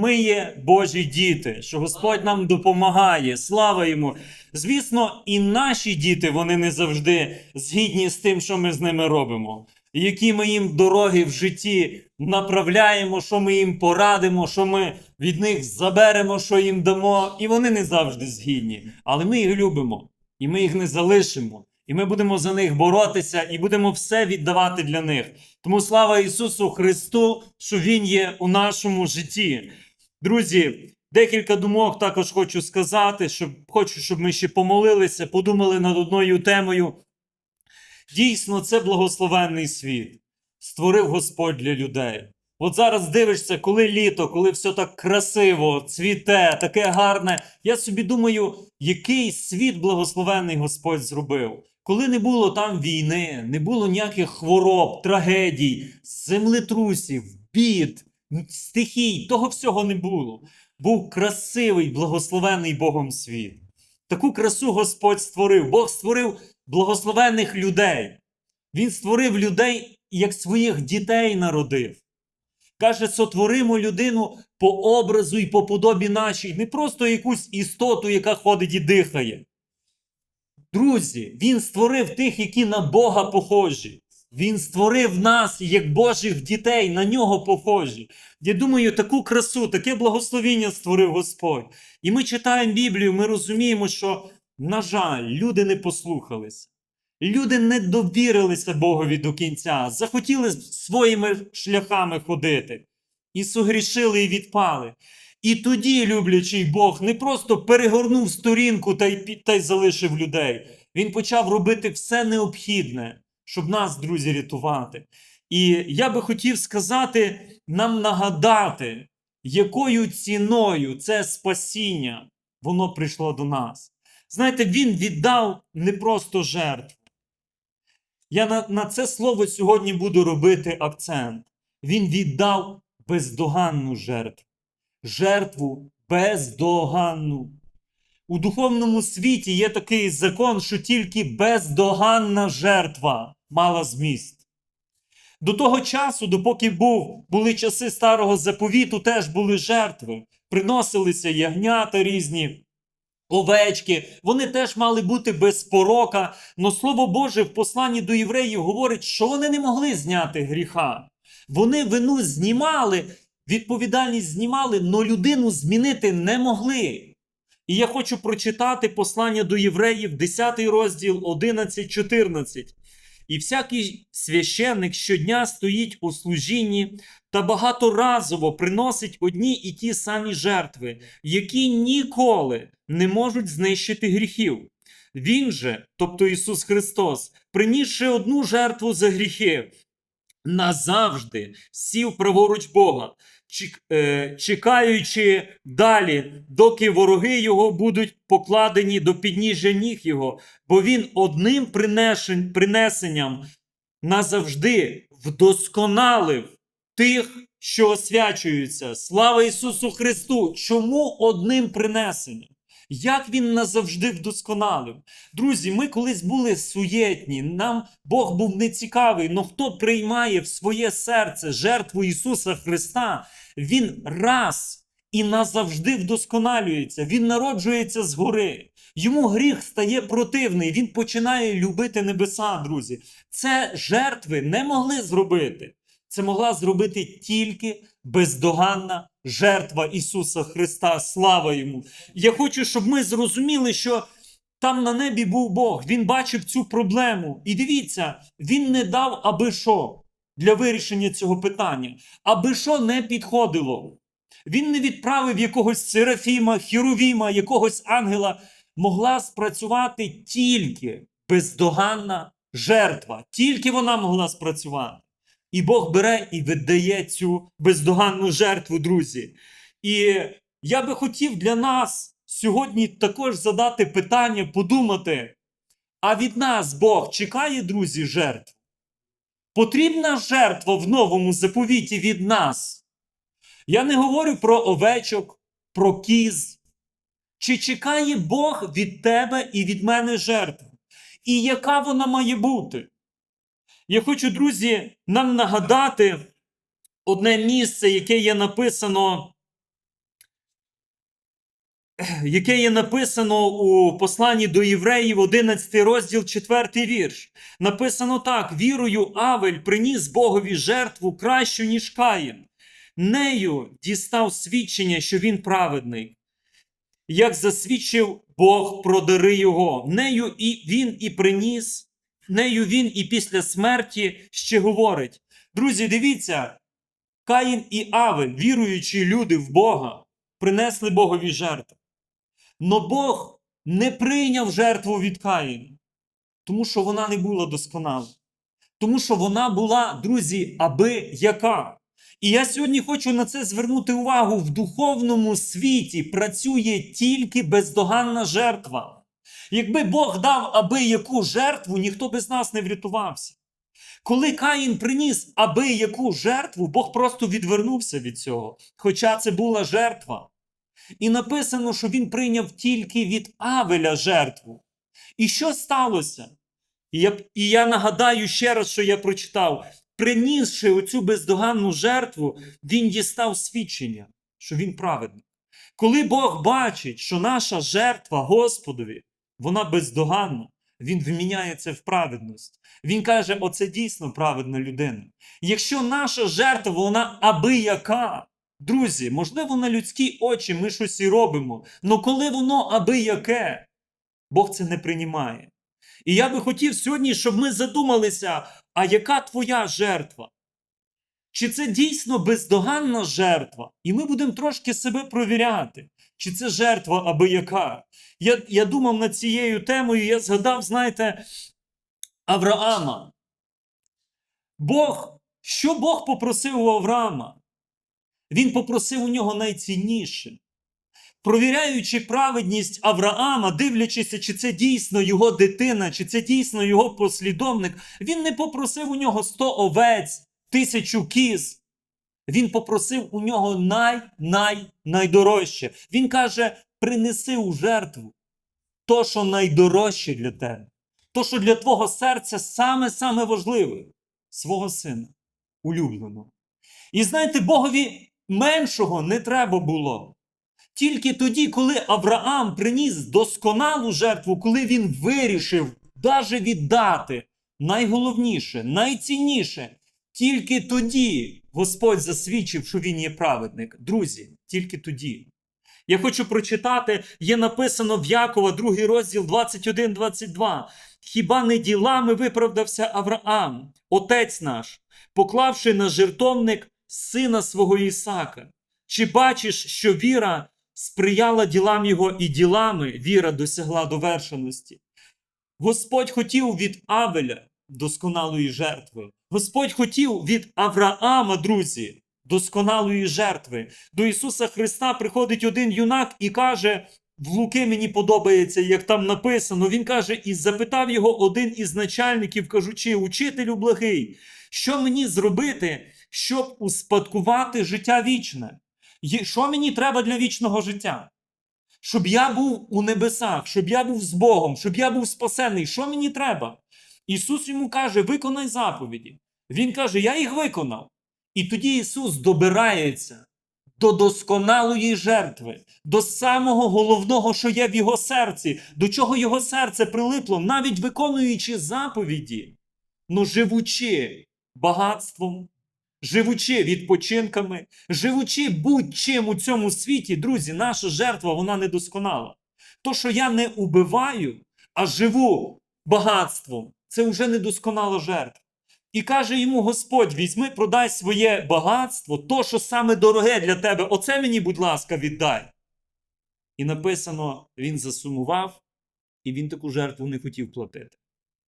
ми є Божі діти, що Господь нам допомагає. Слава йому. Звісно, і наші діти вони не завжди згідні з тим, що ми з ними робимо. Які ми їм дороги в житті направляємо, що ми їм порадимо, що ми від них заберемо, що їм дамо, і вони не завжди згідні. Але ми їх любимо, і ми їх не залишимо. І ми будемо за них боротися і будемо все віддавати для них. Тому слава Ісусу Христу, що Він є у нашому житті. Друзі, декілька думок також хочу сказати, щоб хочу, щоб ми ще помолилися, подумали над одною темою. Дійсно, це благословенний світ. Створив Господь для людей. От зараз дивишся, коли літо, коли все так красиво, цвіте, таке гарне. Я собі думаю, який світ благословенний Господь зробив. Коли не було там війни, не було ніяких хвороб, трагедій, землетрусів, бід, стихій, того всього не було. Був красивий, благословений Богом світ. Таку красу Господь створив. Бог створив благословенних людей. Він створив людей, як своїх дітей народив. Каже, сотворимо людину по образу і по подобі нашій, не просто якусь істоту, яка ходить і дихає. Друзі, він створив тих, які на Бога похожі. Він створив нас як Божих дітей, на нього похожі. Я думаю, таку красу, таке благословіння створив Господь. І ми читаємо Біблію, ми розуміємо, що, на жаль, люди не послухалися. Люди не довірилися Богові до кінця, захотіли своїми шляхами ходити. І согрішили і відпали. І тоді, люблячий Бог, не просто перегорнув сторінку та й, та й залишив людей. Він почав робити все необхідне, щоб нас, друзі, рятувати. І я би хотів сказати, нам нагадати, якою ціною це спасіння воно прийшло до нас. Знаєте, він віддав не просто жертву. Я на, на це слово сьогодні буду робити акцент. Він віддав бездоганну жертву. Жертву бездоганну. У духовному світі є такий закон, що тільки бездоганна жертва мала зміст. До того часу, допоки був, були часи старого заповіту, теж були жертви. Приносилися ягнята різні, овечки. Вони теж мали бути без порока. Но Слово Боже в посланні до євреїв говорить, що вони не могли зняти гріха. Вони вину знімали, відповідальність знімали, но людину змінити не могли. І я хочу прочитати послання до євреїв, 10 розділ 11-14. І всякий священник щодня стоїть у служінні та багаторазово приносить одні і ті самі жертви, які ніколи не можуть знищити гріхів. Він же, тобто Ісус Христос, принісши одну жертву за гріхи, назавжди сів праворуч Бога, чекаючи далі, доки вороги його будуть покладені до підніжжя ніг його, бо він одним принесенням назавжди вдосконалив тих, що освячуються. Слава Ісусу Христу! Чому одним принесенням? Як він назавжди вдосконалив? Друзі, ми колись були суєтні, нам Бог був нецікавий, але хто приймає в своє серце жертву Ісуса Христа, Він раз і назавжди вдосконалюється, Він народжується згори. Йому гріх стає противний, він починає любити небеса, друзі. Це жертви не могли зробити. Це могла зробити тільки бездоганна жертва Ісуса Христа. Слава йому! Я хочу, щоб ми зрозуміли, що там на небі був Бог, він бачив цю проблему. І дивіться, він не дав аби що для вирішення цього питання, аби що не підходило. Він не відправив якогось серафіма, хірувіма, якогось ангела. Могла спрацювати тільки бездоганна жертва. Тільки вона могла спрацювати. І Бог бере і видає цю бездоганну жертву, друзі. І я би хотів для нас сьогодні також задати питання, подумати: а від нас Бог чекає, друзі, жертв? Потрібна жертва в новому заповіті від нас. Я не говорю про овечок, про кіз. Чи чекає Бог від тебе і від мене жертву? І яка вона має бути? Я хочу, друзі, нам нагадати одне місце, яке є написано яке є написано у посланні до євреїв, 11 розділ, 4 вірш. Написано так: вірою Авель приніс Богові жертву кращу, ніж Каїн. Нею дістав свідчення, що він праведний. Як засвідчив Бог про дари його, нею і він і приніс, нею він і після смерті ще говорить. Друзі, дивіться, Каїн і Авель, віруючі люди в Бога, принесли Богові жертви. Но Бог не прийняв жертву від Каїна, тому що вона не була досконала. Тому що вона була, друзі, аби яка. І я сьогодні хочу на це звернути увагу. В духовному світі працює тільки бездоганна жертва. Якби Бог дав аби яку жертву, ніхто без нас не врятувався. Коли Каїн приніс аби яку жертву, Бог просто відвернувся від цього. Хоча це була жертва. І написано, що він прийняв тільки від Авеля жертву. І що сталося? І я, і я нагадаю ще раз, що я прочитав. Принісши оцю бездоганну жертву, він дістав свідчення, що він праведний. Коли Бог бачить, що наша жертва Господові, вона бездоганна, він вміняє це в праведність. Він каже: оце дійсно праведна людина. Якщо наша жертва, вона аби яка, друзі, можливо, на людські очі ми щось і робимо, але коли воно аби яке, Бог це не приймає. І я би хотів сьогодні, щоб ми задумалися, а яка твоя жертва? Чи це дійсно бездоганна жертва? І ми будемо трошки себе провіряти, чи це жертва аби яка. Я, я думав над цією темою, я згадав, знаєте, Авраама. Бог, що Бог попросив у Авраама? Він попросив у нього найцінніше. Провіряючи праведність Авраама, дивлячися, чи це дійсно його дитина, чи це дійсно його послідовник, він не попросив у нього 100 овець, тисячу кіз. Він попросив у нього най-най-найдорожче. Він каже: принеси у жертву то, що найдорожче для тебе, то, що для твого серця саме-саме важливе свого сина, улюбленого. І знаєте, Богові меншого не треба було. Тільки тоді, коли Авраам приніс досконалу жертву, коли він вирішив даже віддати найголовніше, найцінніше, тільки тоді Господь засвідчив, що він є праведник. Друзі, тільки тоді. Я хочу прочитати, є написано в Якова, другий розділ 21-22. Хіба не ділами виправдався Авраам, отець наш, поклавши на жертовник сина свого Ісака? Чи бачиш, що віра сприяла ділам його і ділами віра досягла довершеності? Господь хотів від Авеля досконалої жертви. Господь хотів від Авраама, друзі, досконалої жертви. До Ісуса Христа приходить один юнак і каже: в Луки мені подобається, як там написано. Він каже, і запитав його один із начальників, кажучи, учителю благий, що мені зробити, щоб успадкувати життя вічне? Що мені треба для вічного життя? Щоб я був у небесах, щоб я був з Богом, щоб я був спасений. Що мені треба? Ісус йому каже: виконай заповіді. Він каже: Я їх виконав. І тоді Ісус добирається до досконалої жертви, до самого головного, що є в його серці, до чого його серце прилипло, навіть виконуючи заповіді, но живучи багатством, живучи відпочинками, живучи будь-чим у цьому світі, друзі, наша жертва вона недосконала. То, що я не убиваю, а живу багатством, це вже недосконала жертва. І каже йому Господь: візьми, продай своє багатство, то, що саме дороге для тебе, оце мені, будь ласка, віддай. І написано: він засумував, і він таку жертву не хотів платити.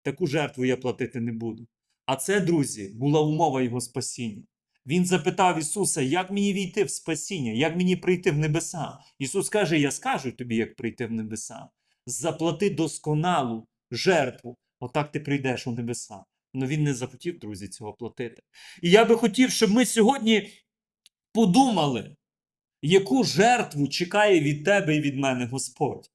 Таку жертву я платити не буду. А це, друзі, була умова його спасіння. Він запитав Ісуса, як мені війти в спасіння, як мені прийти в небеса. Ісус каже: Я скажу тобі, як прийти в небеса. Заплати досконалу жертву, отак ти прийдеш у небеса. Но він не захотів, друзі, цього платити. І я би хотів, щоб ми сьогодні подумали, яку жертву чекає від тебе і від мене Господь.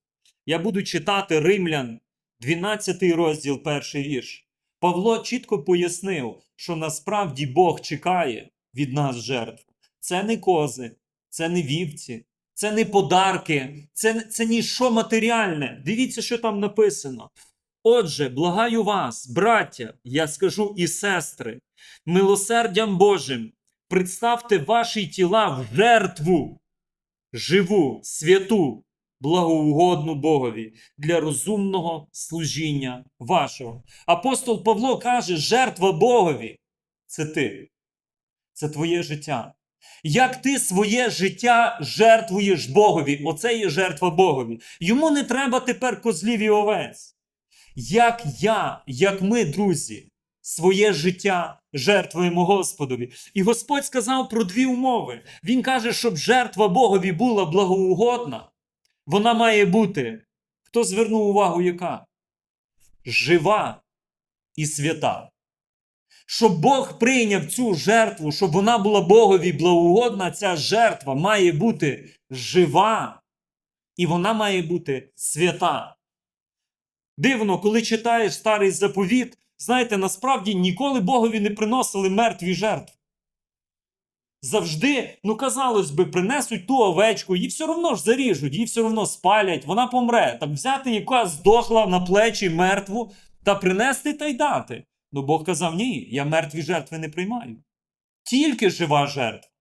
Я буду читати Римлян, 12 розділ, перший вірш. Павло чітко пояснив, що насправді Бог чекає від нас жертв. Це не кози, це не вівці, це не подарки, це, це ніщо матеріальне. Дивіться, що там написано. Отже, благаю вас, браття, я скажу і сестри, милосердям Божим, представте ваші тіла в жертву, живу, святу, благоугодну Богові для розумного служіння вашого. Апостол Павло каже: жертва Богові це ти, це твоє життя. Як ти своє життя жертвуєш Богові, оце є жертва Богові. Йому не треба тепер козлів і овець. Як я, як ми, друзі, своє життя жертвуємо Господові. І Господь сказав про дві умови. Він каже, щоб жертва Богові була благоугодна, вона має бути. Хто звернув увагу, яка? Жива і свята. Щоб Бог прийняв цю жертву, щоб вона була Богові благоугодна, ця жертва має бути жива, і вона має бути свята. Дивно, коли читаєш старий заповіт, знаєте, насправді ніколи Богові не приносили мертві жертви. Завжди, ну казалось би, принесуть ту овечку, її все одно ж заріжуть, її все одно спалять, вона помре. Так взяти, яка здохла на плечі мертву, та принести та й дати. Ну Бог казав: ні, я мертві жертви не приймаю. Тільки жива жертва.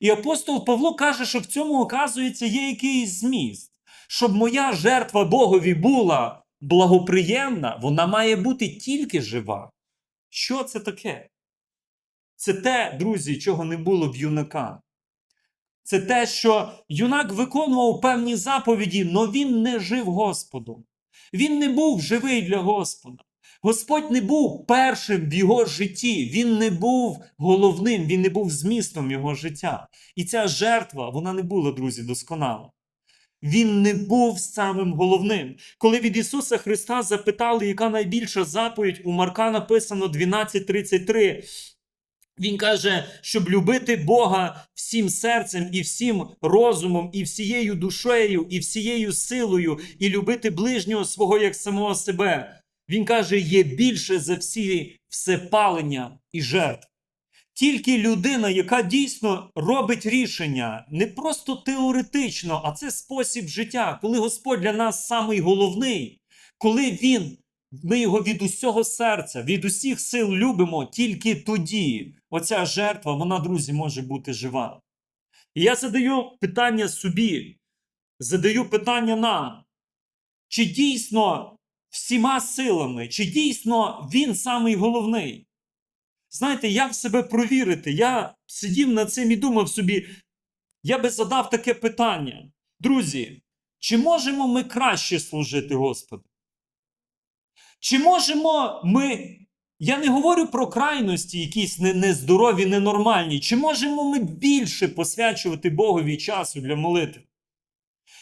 І апостол Павло каже, що в цьому, оказується, є якийсь зміст. Щоб моя жертва Богові була благоприємна, вона має бути тільки жива. Що це таке? Це те, друзі, чого не було в юнака. Це те, що юнак виконував певні заповіді, але він не жив Господом. Він не був живий для Господа. Господь не був першим в його житті, він не був головним, він не був змістом його життя. І ця жертва, вона не була, друзі, досконала. Він не був самим головним. Коли від Ісуса Христа запитали, яка найбільша заповідь, у Марка написано 12.33. Він каже, щоб любити Бога всім серцем і всім розумом, і всією душею, і всією силою, і любити ближнього свого як самого себе. Він каже, є більше за всі всепалення і жертв. Тільки людина, яка дійсно робить рішення, не просто теоретично, а це спосіб життя, коли Господь для нас самий головний, коли Він, ми його від усього серця, від усіх сил любимо, тільки тоді оця жертва, вона, друзі, може бути жива. І я задаю питання собі, задаю питання нам, чи дійсно всіма силами, чи дійсно він самий головний? Знаєте, як себе провірити? Я сидів над цим і думав собі, я би задав таке питання. Друзі, чи можемо ми краще служити Господу? Чи можемо ми. Я не говорю про крайності, якісь нездорові, ненормальні. Чи можемо ми більше посвячувати Богові часу для молитви?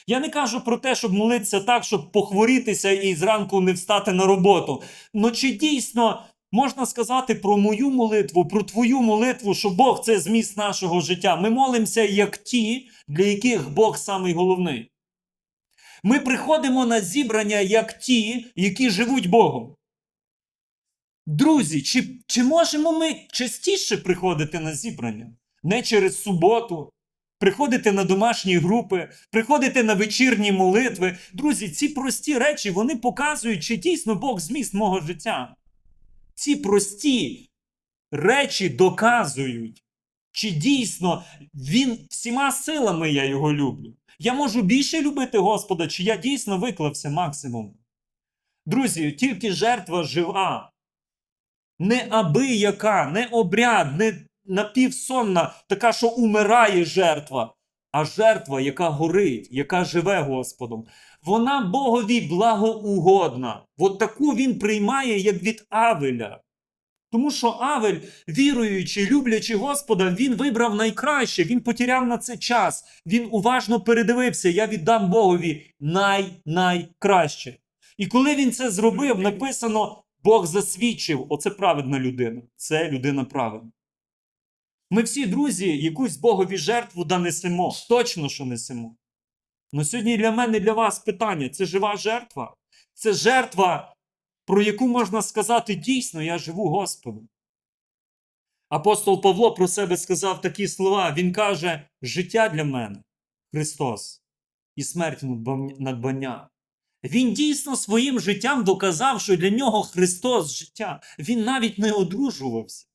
Я не кажу про те, щоб молитися так, щоб похворітися і зранку не встати на роботу. Ну чи дійсно можна сказати про мою молитву, про твою молитву, що Бог це зміст нашого життя? Ми молимося як ті, для яких Бог самий головний. Ми приходимо на зібрання як ті, які живуть Богом. Друзі, чи, чи можемо ми частіше приходити на зібрання? Не через суботу, приходити на домашні групи, приходити на вечірні молитви. Друзі, ці прості речі вони показують, чи дійсно Бог зміст мого життя. Ці прості речі доказують, чи дійсно він всіма силами я його люблю. Я можу більше любити Господа, чи я дійсно виклався максимум. Друзі, тільки жертва жива. Не аби яка, не обряд, не напівсонна, така, що умирає жертва, а жертва, яка горить, яка живе Господом. Вона Богові благоугодна. От таку він приймає, як від Авеля. Тому що Авель, віруючи, люблячи Господа, він вибрав найкраще, він потеряв на це час. Він уважно передивився: я віддам Богові най-найкраще. І коли він це зробив, написано: Бог засвідчив, оце праведна людина. Це людина праведна. Ми всі, друзі, якусь Богові жертву да несемо. Точно, що несемо. Ну сьогодні для мене, для вас питання: це жива жертва? Це жертва, про яку можна сказати дійсно, я живу Господом. Апостол Павло про себе сказав такі слова. Він каже: життя для мене Христос і смерть надбання. Він дійсно своїм життям доказав, що для нього Христос життя. Він навіть не одружувався.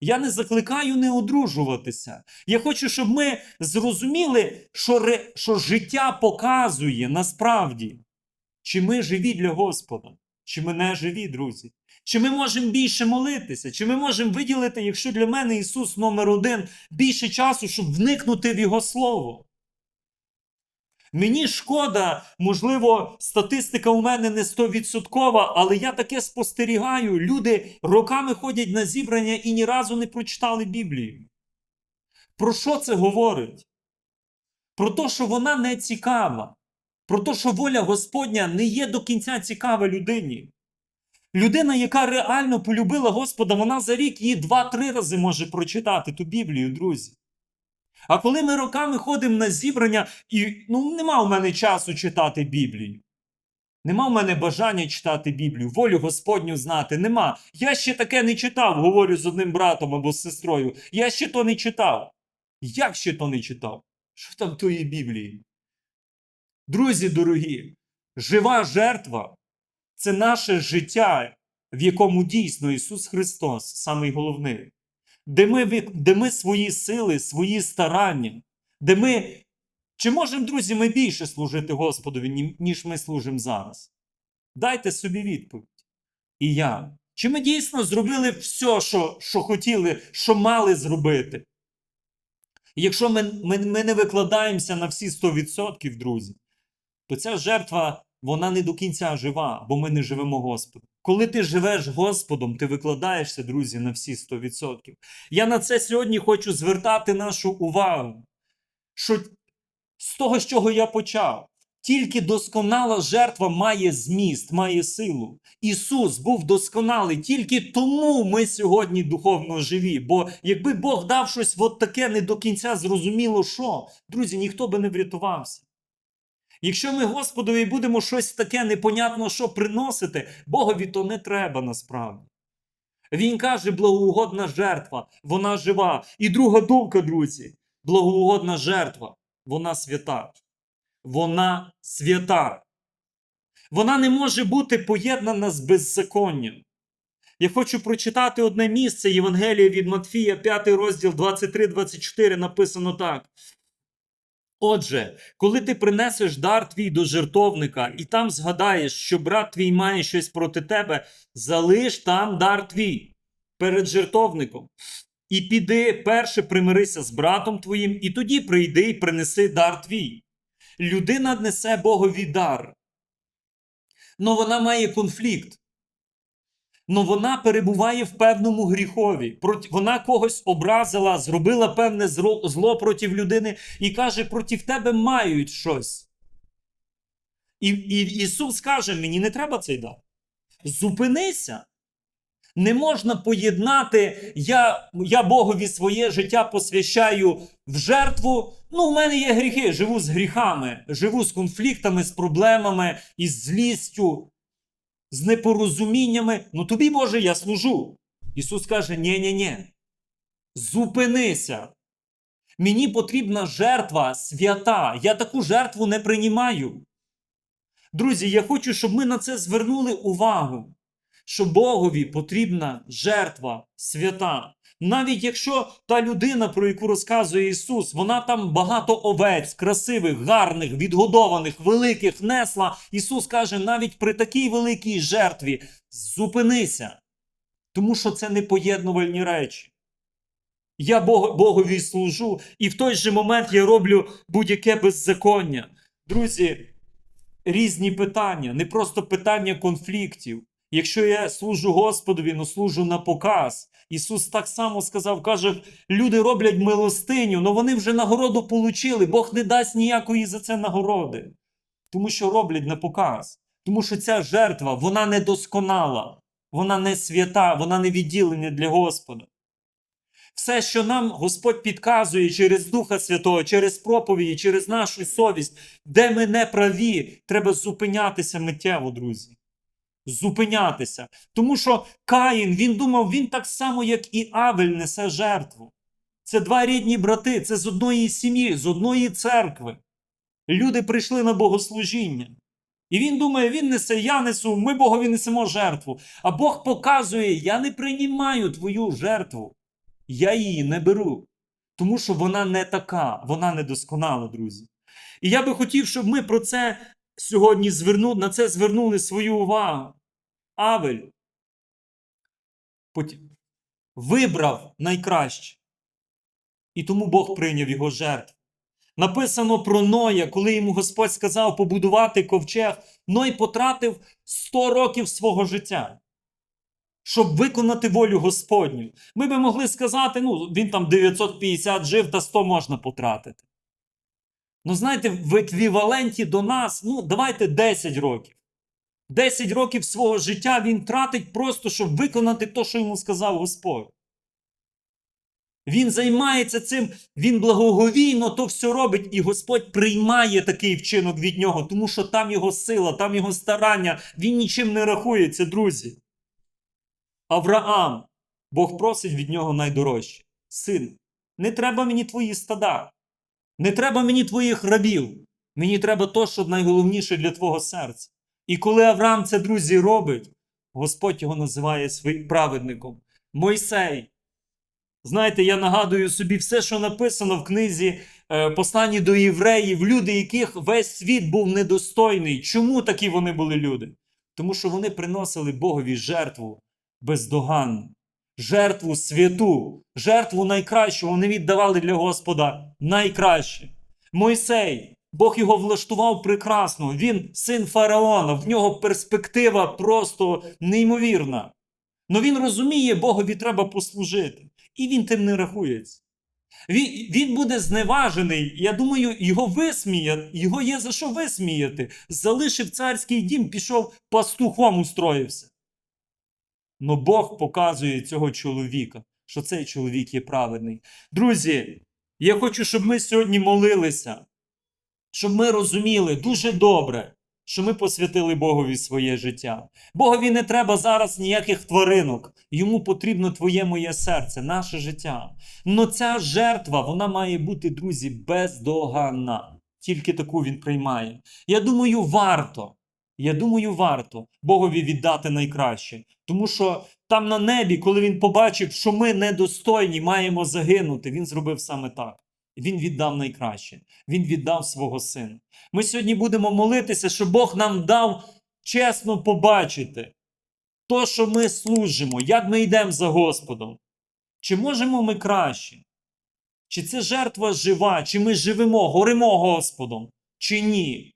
Я не закликаю не одружуватися. Я хочу, щоб ми зрозуміли, що, ре, що життя показує насправді, чи ми живі для Господа, чи ми не живі, друзі. Чи ми можемо більше молитися, чи ми можемо виділити, якщо для мене Ісус номер один, більше часу, щоб вникнути в Його Слово. Мені шкода, можливо, статистика у мене не стовідсоткова, але я таке спостерігаю. Люди роками ходять на зібрання і ні разу не прочитали Біблію. Про що це говорить? Про те, що вона не цікава. Про те, що воля Господня не є до кінця цікава людині. Людина, яка реально полюбила Господа, вона за рік її два-три рази може прочитати ту Біблію, друзі. А коли ми роками ходимо на зібрання, і ну, нема у мене часу читати Біблію. Нема в мене бажання читати Біблію, волю Господню знати. Нема. Я ще таке не читав, говорю з одним братом або з сестрою. Я ще то не читав. Як ще то не читав? Що там в твоїй Біблії? Друзі дорогі, жива жертва це наше життя, в якому дійсно Ісус Христос, самий головний де ми, де ми свої сили, свої старання, де ми. Чи можемо, друзі, ми більше служити Господові, ніж ми служимо зараз? Дайте собі відповідь. І я. Чи ми дійсно зробили все, що, що хотіли, що мали зробити? Якщо ми, ми, ми не викладаємося на всі 100%, друзі, то ця жертва вона не до кінця жива, бо ми не живемо Господом. Коли ти живеш Господом, ти викладаєшся, друзі, на всі 100%. Я на це сьогодні хочу звертати нашу увагу, що з того, з чого я почав, тільки досконала жертва має зміст, має силу. Ісус був досконалий, тільки тому ми сьогодні духовно живі. Бо якби Бог дав щось от таке не до кінця зрозуміло, що, друзі, ніхто би не врятувався. Якщо ми Господові будемо щось таке непонятно, що приносити, Богові то не треба насправді. Він каже, благоугодна жертва, вона жива. І друга думка, друзі, благоугодна жертва, вона свята. Вона свята. Вона не може бути поєднана з беззаконням. Я хочу прочитати одне місце Євангелія від Матфія, 5 розділ 23-24, написано так. Отже, коли ти принесеш дар твій до жертовника, і там згадаєш, що брат твій має щось проти тебе, залиш там дар твій перед жертовником. І піди перше примирися з братом твоїм, і тоді прийди і принеси дар твій. Людина несе Богові дар. Но вона має конфлікт. Но вона перебуває в певному гріхові. Вона когось образила, зробила певне зло проти людини і каже, проти тебе мають щось. І, і Ісус каже: мені не треба цей дар. Зупинися. Не можна поєднати, я, я Богові своє життя посвящаю в жертву. Ну, в мене є гріхи, живу з гріхами, живу з конфліктами, з проблемами, із злістю, з непорозуміннями. Ну тобі, Боже, я служу. Ісус каже: ні ні ні Зупинися. Мені потрібна жертва свята. Я таку жертву не приймаю. Друзі, я хочу, щоб ми на це звернули увагу що Богові потрібна жертва свята. Навіть якщо та людина, про яку розказує Ісус, вона там багато овець, красивих, гарних, відгодованих, великих несла. Ісус каже, навіть при такій великій жертві зупинися, тому що це не поєднувальні речі. Я Бог, Богові служу, і в той же момент я роблю будь-яке беззаконня. Друзі, різні питання, не просто питання конфліктів. Якщо я служу Господові, ну служу на показ. Ісус так само сказав, каже, люди роблять милостиню, але вони вже нагороду получили. Бог не дасть ніякої за це нагороди. Тому що роблять на показ. Тому що ця жертва, вона не досконала, вона не свята, вона не відділення для Господа. Все, що нам Господь підказує через Духа Святого, через проповіді, через нашу совість, де ми не праві, треба зупинятися миттєво, друзі зупинятися. Тому що Каїн він думав, він так само, як і Авель, несе жертву. Це два рідні брати, це з одної сім'ї, з одної церкви. Люди прийшли на богослужіння. І він думає, він несе, я несу, ми Богові несемо жертву. А Бог показує: я не приймаю твою жертву. Я її не беру. Тому що вона не така, вона недосконала, друзі. І я би хотів, щоб ми про це сьогодні звернули, на це звернули свою увагу. Авель вибрав найкраще. І тому Бог прийняв його жертву. Написано про Ноя, коли йому Господь сказав побудувати ковчег, Ной потратив 100 років свого життя, щоб виконати волю Господню. Ми би могли сказати, ну, він там 950 жив, та 100 можна потратити. Ну, знаєте, в еквіваленті до нас, ну, давайте 10 років. 10 років свого життя він тратить просто, щоб виконати те, що йому сказав Господь. Він займається цим, він благоговійно то все робить, і Господь приймає такий вчинок від нього, тому що там його сила, там його старання, він нічим не рахується, друзі. Авраам, Бог просить від нього найдорожче. Син, не треба мені твої стада, не треба мені твоїх рабів. Мені треба то, що найголовніше для твого серця. І коли Авраам це, друзі, робить, Господь його називає своїм праведником. Мойсей. Знаєте, я нагадую собі все, що написано в книзі е, Посланні до євреїв, люди, яких весь світ був недостойний. Чому такі вони були люди? Тому що вони приносили Богові жертву бездоганну, жертву святу, жертву найкращу. Вони віддавали для Господа найкраще. Мойсей, Бог його влаштував прекрасно. Він син фараона, в нього перспектива просто неймовірна. Но він розуміє, Богові треба послужити. І він тим не рахується. Він, він буде зневажений. Я думаю, його висміять, його є за що висміяти. Залишив царський дім, пішов пастухом устроївся. Но Бог показує цього чоловіка, що цей чоловік є праведний. Друзі, я хочу, щоб ми сьогодні молилися, щоб ми розуміли дуже добре, що ми посвятили Богові своє життя. Богові не треба зараз ніяких тваринок. Йому потрібно твоє моє серце, наше життя. Но ця жертва, вона має бути, друзі, бездоганна. Тільки таку він приймає. Я думаю, варто. Я думаю, варто Богові віддати найкраще. Тому що там на небі, коли він побачив, що ми недостойні, маємо загинути, він зробив саме так. Він віддав найкраще. Він віддав свого сина. Ми сьогодні будемо молитися, щоб Бог нам дав чесно побачити то, що ми служимо, як ми йдемо за Господом. Чи можемо ми краще? Чи це жертва жива, чи ми живемо, горимо Господом, чи ні?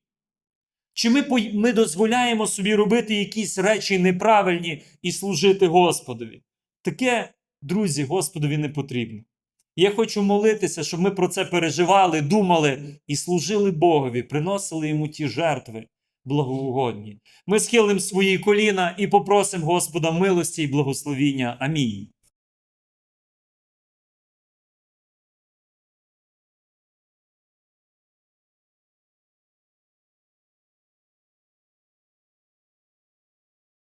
Чи ми, ми дозволяємо собі робити якісь речі неправильні і служити Господові? Таке, друзі, Господові не потрібно. Я хочу молитися, щоб ми про це переживали, думали і служили Богові, приносили йому ті жертви благоугодні. Ми схилимо свої коліна і попросимо Господа милості і благословіння. Амінь.